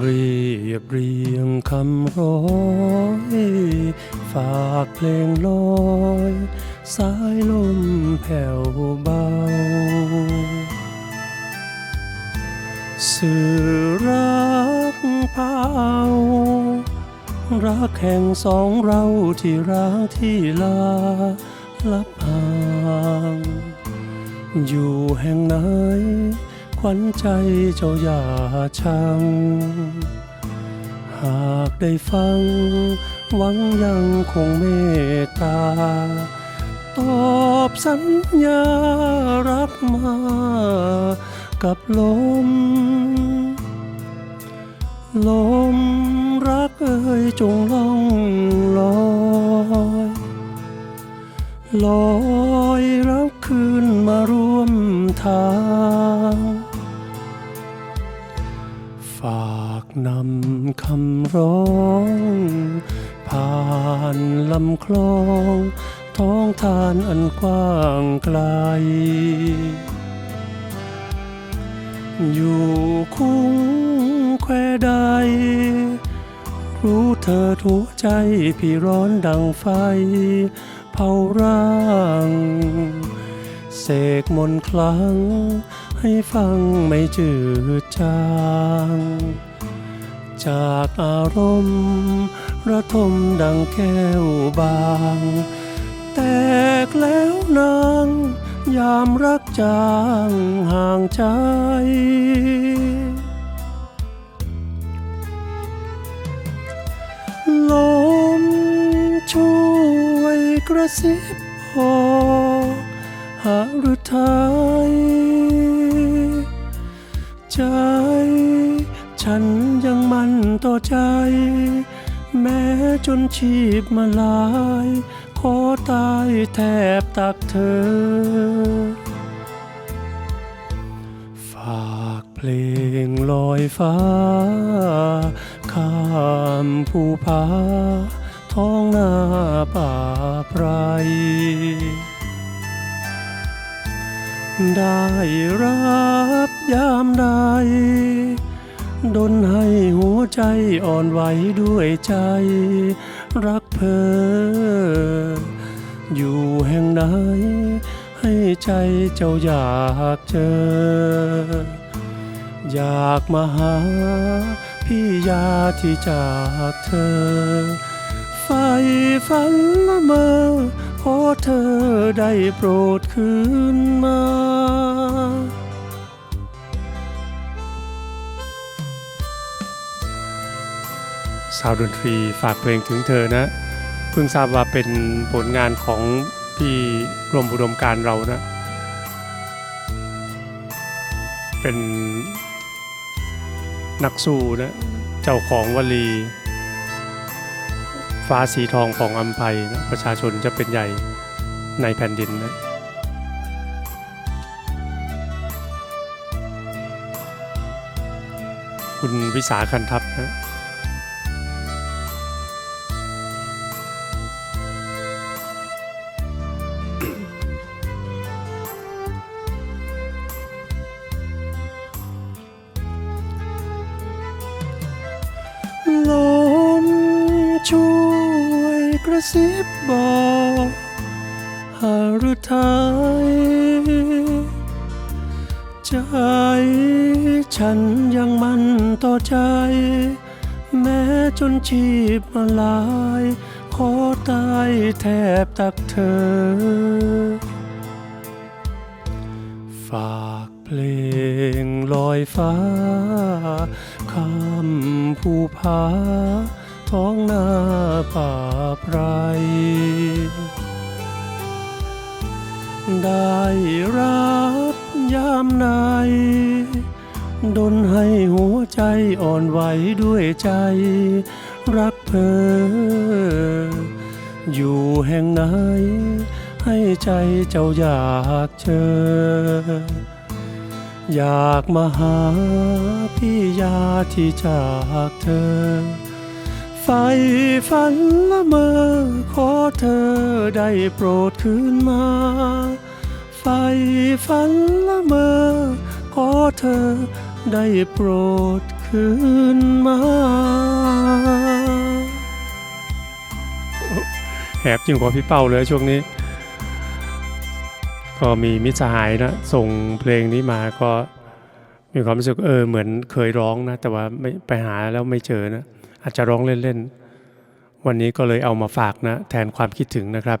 เรียบเรียงคำร้อยฝากเพลงลอยสายลมแผ่วเบา สื่อรักพาเอารักแห่งสองเราที่ร้างที่ลาลับห่าง อยู่แห่งไหน ขวัญใจเจ้าอย่าชัง หากได้ฟัง หวังยังคงเมตตา ตอบสัญญารักมา กับลม ลมรักเอ่ยจงล่องลอยลอยรับคืนมาร่วมทาง นำคำร้อง ผ่านลำคลอง ท้องทานอันกว้างไกล อยู่คุ้งแควใด รู้เธอหัวใจพี่ร้อนดังไฟ เผาร่างเสกมนคลังให้ฟังไม่จืดจาง จากอารมณ์ ระทมดังแก้วบาง แตกแล้วนางยามรักจางห่างใจลมช่วยกระซิบบอกหาหรือไทยใจ ฉันยังมั่นต่อใจ แม้จนชีพมาลาย ขอตายแทบตักเธอ ฝากเพลงลอยฟ้า ข้ามภูผาท้องนาป่าไพรได้รับยามใด ดนให้หัวใจอ่อนไหวด้วยใจรักเพออยู่แห่งไหน ให้ใจเจ้าอยากเจอ อยากมาหาพี่ยาที่จากเธอ ไฟฝันละเมอขอเธอได้โปรดคืนมา สาวดนตรีฝากเพลงถึงเธอนะ เพิ่งทราบว่าเป็นผลงานของพี่รวมอุดมการเรานะ เป็นนักสู้นะ เจ้าของวลี ฟ้าสีทองของอัมภัยนะประชาชนจะเป็นใหญ่ในแผ่นดินนะคุณวิสาคันทัพนะ ลมช่วยกระซิบบอกหารือไทยใจฉันยังมันต่อใจ แม้จนชีพมาลาย ขอตายแทบตักเธอ ฝาก ลงลอยฟ้าข้ามภูผาท้องนาป่าไพรได้รับยามในดนให้หัวใจอ่อนไหวด้วยใจ รักเพออยู่แห่งไหนให้ใจเจ้าอยากเจอ อยากมาหาพี่ยาที่จากเธอ ไฟฝันละเมอขอเธอได้โปรดคืนมา ไฟฝันละเมอขอเธอได้โปรดคืคืนมาแหบยิ่งกว่าพี่เป้าเลยช่วงนี้ ก็มีมิตรสหายนะส่งเพลงนี้มาก็มีความรู้สึกเออเหมือนเคยร้องนะ แต่ว่าไม่ไปหาแล้วไม่เจอนะ อาจจะร้องเล่น ๆ วันนี้ก็เลยเอามาฝากนะ แทนความคิดถึงนะครับ